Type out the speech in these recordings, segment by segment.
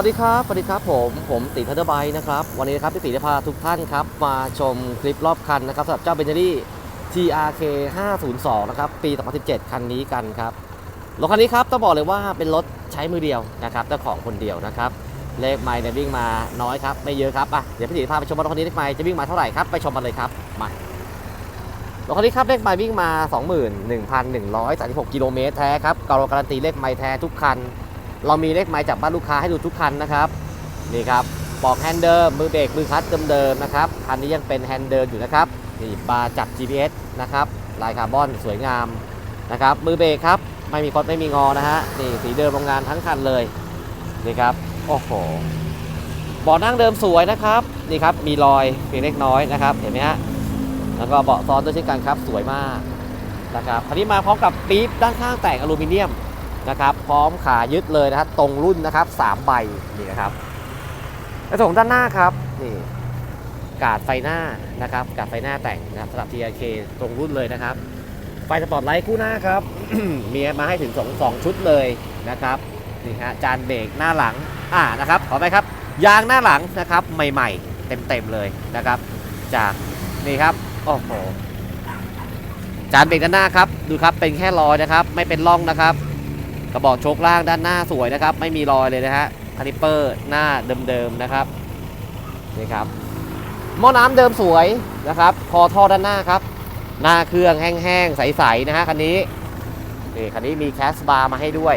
วัสดีครับ สวัสดีครับผม ผมตีทัตเตอร์ไบค์นะครับ วันนี้นะครับพี่ตีจะพาทุกท่านครับ มาชมคลิปรอบคันนะครับสำหรับเจ้าเบนเ a รี่ TRK 502 นะครับ ปี 2017 คันนี้กันครับ รถคันนี้ครับต้องบอกเลยว่าเป็นรถใช้มือเดียวนะครับเจ้าของคนเดียวนะครับ เลขไมล์เนี่ยวิ่งมาน้อยครับ ไม่เยอะครับ อะ เดี๋ยวพี่ตีพาไปชมรถคันนี้เลขไมล์จะวิ่งมาเท่าไหร่ครับ ไปชมกันเลยครับ มารถคันนี้ครับเลขไมล์วิ่งมา 21,136 กิโลเมตรแท้ครับเราการันตีเลขไมล์แท้ทุกคัน เรามีเลขไมล์จากบ้านลูกค้าให้ดูทุกคันนะครับนี่ครับปอกแฮนเดิมมือเบรกมือคัตช์เดิมๆนะครับคันนี้ยังเป็นแฮนเดิมอยู่นะครับนี่บาร์จับ GPS นะครับลายคาร์บอนสวยงามนะครับมือเบรกครับไม่มีคดไม่มีงอนะฮะนี่สีเดิมโรงงานทั้งคันเลยนี่ครับโอ้โหเบาะนั่งเดิมสวยนะครับนี่ครับมีรอยเพียงเล็กน้อยนะครับเห็นไหมฮะแล้วก็เบาะซ้อนด้วยเช่นกันครับสวยมากนะครับคันนี้มาพร้อมกับปี๊บด้านข้างแต่งอลูมิเนียม นะครับ พร้อมขายึดเลยนะครับตรงรุ่นนะครับ3ใบนี่นะครับในส่วนด้านหน้าครับนี่กาดไฟหน้านะครับกาดไฟหน้าแต่งนะครับสำหรับ TRK ตรงรุ่นเลยนะครับ ไฟสปอร์ตไลท์คู่หน้าครับ มีมาให้ถึง2 2ชุดเลยนะครับนี่ฮะจานเบรกหน้าหลังอ่านะครับขอไปครับยางหน้าหลังนะครับใหม่ๆ เต็มๆเลยนะครับ จากนี่ครับโอ้โหจานเบรกด้านหน้าครับดูครับเป็นแค่รอยนะครับ ไม่เป็นร่องนะครับ กระบอกโชคล่างด้านหน้าสวยนะครับ ไม่มีรอยเลยนะฮะคาลิเปอร์หน้าเดิมๆนะครับนี่ครับหม้อน้ำเดิมสวยนะครับ คอท่อด้านหน้าครับ หน้าเครื่องแห้งๆใสๆนะฮะคันนี้นี่คันนี้มีแคสบาร์มาให้ด้วย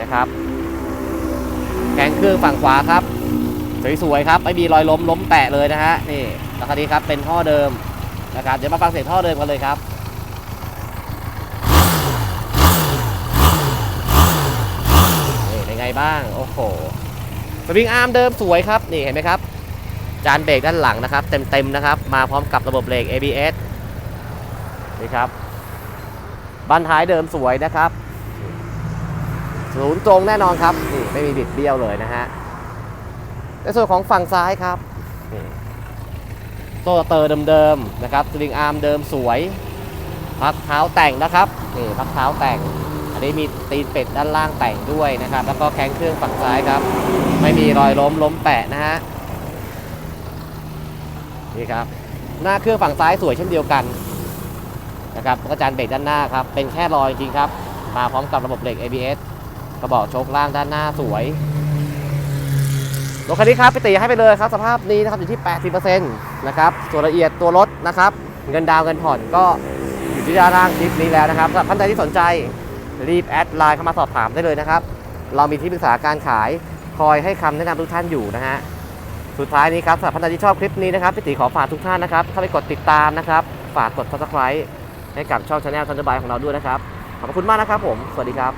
นะครับแกงเครื่องฝั่งขวาครับ สวยๆครับไม่มีรอยล้มล้มแปะเลยนะฮะนี่แล้วคันนี้ครับเป็นท่อเดิมนะครับเดี๋ยวมาฟังเสียงท่อเดิมกันเลยครับ นี่เป็นไงบ้าง โอ้โหสวิงอาร์มเดิมสวยครับ นี่เห็นไหมครับ จานเบรกด้านหลังนะครับ เต็มๆนะครับ มาพร้อมกับระบบเบรก ABS นี่ครับบันท้ายเดิมสวยนะครับศูนย์ตรงแน่นอนครับนี่ไม่มีบิดเบี้ยวเลยนะฮะในส่วนของฝั่งซ้ายครับโซ่เตอร์เดิมๆนะครับสวิงอาร์มเดิมสวย พักเท้าแต่งนะครับนี่พักเท้าแต่ง อันนี้มีตีนเป็ดด้านล่างแต่งด้วยนะครับ แล้วก็แข้งเครื่องฝั่งซ้ายครับ ไม่มีรอยล้มล้มแปะนะฮะนี่ครับหน้าเครื่องฝั่งซ้ายสวยเช่นเดียวกันนะครับแล้วก็จานเบรกด้านหน้าครับเป็นแค่รอยจริงครับ มาพร้อมกับระบบเบรก ABS กระบอกโชคล่างด้านหน้าสวยรถคันนี้ครับพี่ตีให้ไปเลยครับ สภาพนี้นะครับอยู่ที่ 80%นะครับส่วนละเอียดตัวรถนะครับ เงินดาวเงินผ่อนก็อยู่ที่ด้านล่างคลิปนี้แล้วนะครับสำหรับท่านใดที่สนใจ รีบแอดไลน์เข้ามาสอบถามได้เลยนะครับ เรามีที่ปรึกษาการขายคอยให้คำแนะนำทุกท่านอยู่นะฮะสุดท้ายนี้ครับสำหรับท่านที่ชอบคลิปนี้นะครับพี่ตีขอฝากทุกท่านนะครับเข้าไปกดติดตามนะครับ ฝากกด subscribe ให้กับช่องชาแนลทันเดอร์บายของเราด้วยนะครับ ขอบคุณมากนะครับผม สวัสดีครับ